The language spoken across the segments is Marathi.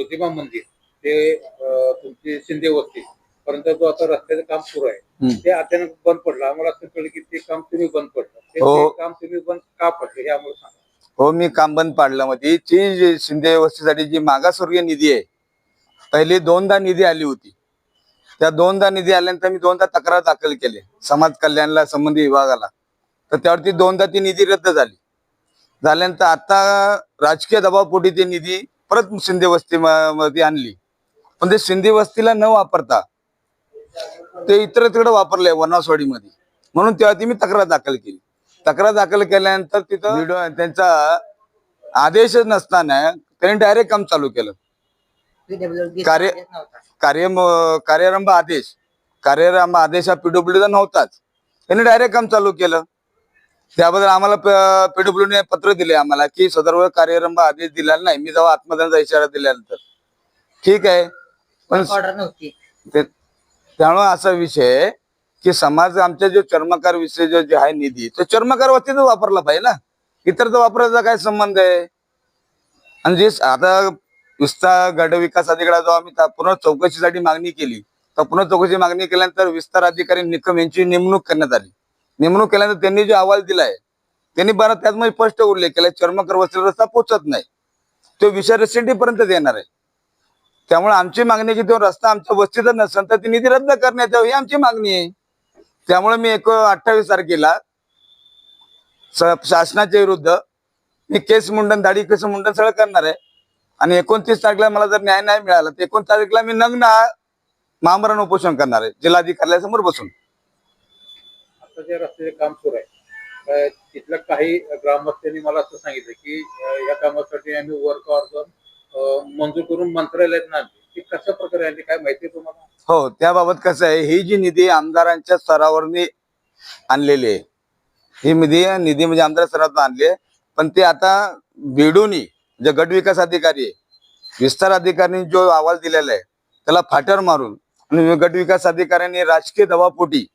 ज्यो- ज्योतिबा मंदिर ते तुमची शिंदे वस्ती परंतु जो आता रस्त्याचं काम सुरू आहे. ते अचानक बंद पडलं. आम्हाला असं कळलं की ते काम तुम्ही बंद पडलं. ते हो. ते काम तुम्ही बंद का पडलं हे आम्हाला सांगा. हो मी काम बंद पाडलं मध्ये. ती जी शिंदे व्यवस्थेसाठी जी मागासवर्गीय निधी आहे पहिली दोनदा निधी आली होती. त्या दोनदा निधी आल्यानंतर मी दोनदा तक्रार दाखल केली समाज कल्याणला संबंधित विभागाला. तर त्यावरती दोनदा ती निधी रद्द झाली. झाल्यानंतर आता राजकीय दबावपोटी ती निधी परत शिंदे वस्ती मध्ये आणली. पण ते शिंदे वस्तीला न वापरता ते इतर तिकडे वापरलंय वनवासवाडीमध्ये. म्हणून तेव्हा ती मी तक्रार दाखल केली. तक्रार दाखल केल्यानंतर तिथं व्हिडिओ त्यांचा आदेशच नसताना त्यांनी डायरेक्ट काम चालू केलं. कार्य कार्य कार्यारंभ आदेश. कार्यारंभ आदेश हा पीडब्ल्यूचा नव्हताच. त्यांनी डायरेक्ट काम चालू केलं. त्याबद्दल आम्हाला पीडब्ल्यू ने पत्र दिले आम्हाला की सदर्भ कार्यारंभ आदेश दिलेला नाही. मी जेव्हा आत्मदानाचा इशारा दिल्यानंतर ठीक आहे. पण ऑर्डर नव्हती. ते- त्यामुळे असा विषय की समाज आमच्या जो चर्मकार विषय जो जे आहे निधी तो चर्मकार वरतीच वापरला पाहिजे ना. इतर तर वापरायचा काय संबंध आहे? आणि जे आता विस्तार गट विकास अधिकारा जो आम्ही पुन्हा चौकशीसाठी मागणी केली. तर पुन्हा चौकशी मागणी केल्यानंतर विस्तार अधिकारी निकम यांची नेमणूक करण्यात आली. नेमणूक केल्यानंतर त्यांनी जो अहवाल दिलाय त्यांनी बरं त्याचमध्ये स्पष्ट उल्लेख केला चर्मकर वस्त्र रस्ता पोचत नाही. तो विषय रेसिडेंटीपर्यंत येणार आहे. त्यामुळे आमची मागणी की तो रस्ता आमच्या वस्तीचा नसेल तर ती निधी रद्द करण्यात यावं ही आमची मागणी आहे. त्यामुळे मी एक अठ्ठावीस तारखेला शासनाच्या विरुद्ध मी केस मुंडन दाढी केस मुंडन सगळं करणार आहे. आणि एकोणतीस तारखेला मला जर न्याय नाही मिळाला तर एकोणतीस तारखेला मी नग्न मामरण उपोषण करणार आहे जिल्हाधिकाऱ्यासमोर बसून. आता रस्त्याचे काम सुरू आहे. तिथल्या काही ग्रामस्थांनी मला असं सांगितलं की या कामासाठी आम्ही वर्क ऑर्डर मंजूर करून मंत्रालयात आणली ती कशा प्रकारे आली काय माहिती आहे तुम्हाला? हो त्याबाबत कसं आहे ही जी निधी आमदारांच्या स्तरावरनी आणलेली आहे ही निधी निधी म्हणजे आमदार स्तरावर आणली आहे पण ते आता बेडूनी जे गट विकास अधिकारी आहे विस्तार अधिकाऱ्यांनी जो अहवाल दिलेला आहे त्याला फाटर मारून आणि गट विकास अधिकाऱ्यांनी राजकीय दबापोटी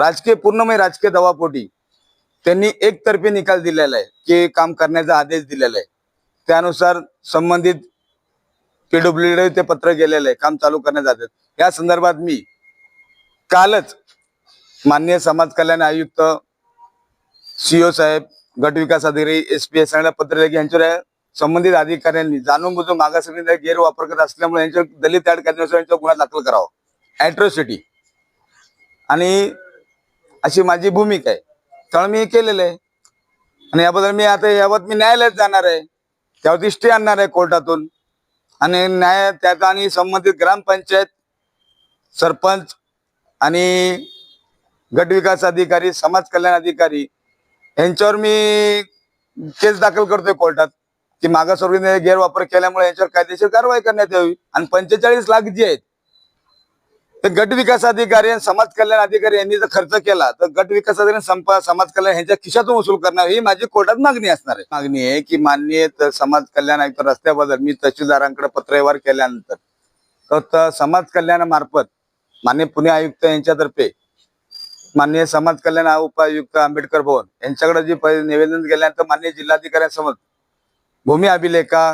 राजकीय पूर्णमय राजकीय दवापोटी त्यांनी एकतर्फी निकाल दिलेला आहे की काम करण्याचा आदेश दिलेला आहे. त्यानुसार संबंधित पीडब्ल्यू ते पत्र गेलेलं आहे काम चालू करण्यात आदेश या संदर्भात मी कालच माननीय समाज कल्याण आयुक्त सीओ साहेब गट विकास अधिकारी एस पी एस पत्र लिहिले की यांच्यावर संबंधित अधिकाऱ्यांनी जाणून बुजून मागासवर्गीय गैरवापर करत असल्यामुळे यांच्यावर दलित ऍड करण्यासाठी यांच्यावर गुन्हा दाखल करावा. अॅट्रोसिटी आणि अशी माझी भूमिका आहे. त्यामुळे मी केलेलं आहे. आणि याबद्दल मी आता याबाबत मी न्यायालयात जाणार आहे. त्यावरती स्टे आणणार आहे कोर्टातून. आणि न्याय त्याचा आणि संबंधित ग्रामपंचायत सरपंच आणि गटविकास अधिकारी समाज कल्याण अधिकारी यांच्यावर मी केस दाखल करतोय कोर्टात. की मागासवर्गीय गैरवापर केल्यामुळे यांच्यावर कायदेशीर कारवाई करण्यात यावी. आणि पंचेचाळीस लाख जे आहेत तर गट विकास अधिकारी आणि समाज कल्याण अधिकारी यांनी जर खर्च केला तर गट विकास अधिकारी संपा समाज कल्याण यांच्या खिशातून वसूल करणार ही माझी कोर्टात मागणी असणार आहे. मागणी आहे की माननीय समाज कल्याण आयुक्त रस्त्याबद्दल मी तहसीलदारांकडे पत्रव्यवहार केल्यानंतर तर समाज कल्याणामार्फत माननीय पुणे आयुक्त यांच्यातर्फे माननीय समाज कल्याण उपायुक्त आंबेडकर भवन यांच्याकडे जे पहिले निवेदन गेल्यानंतर माननीय जिल्हाधिकाऱ्यांसमोर भूमी अभिलेखा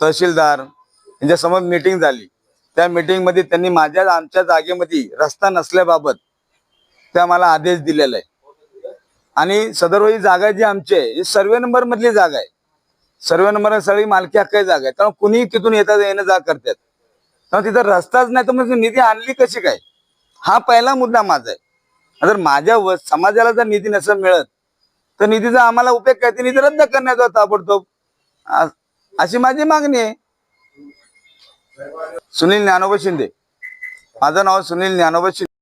तहसीलदार यांच्यासमोर मीटिंग झाली. त्या मीटिंगमध्ये त्यांनी माझ्या आमच्या जागेमध्ये रस्ता नसल्याबाबत त्या मला आदेश दिलेला आहे. आणि सदर ही जागा जी आमची आहे ही सर्वे नंबर मधली जागा आहे. सर्वे नंबर सगळी मालकी हक्काची जागा आहे. त्यामुळे कुणीही तिथून येतात येणं जा करतात. त्यामुळे तिथं रस्ताच नाही तर मग निधी आणली कशी काय? हा पहिला मुद्दा माझा आहे. जर माझ्या व समाजाला जर निधी नसेल मिळत तर निधीचा आम्हाला उपयोग काय? ते निधी रद्द करण्याचा ताबडतोब. अशी माझी मागणी आहे. సునీల్ని అనవచ్చింది అదనవ సునీల్ని అనవచ్చింది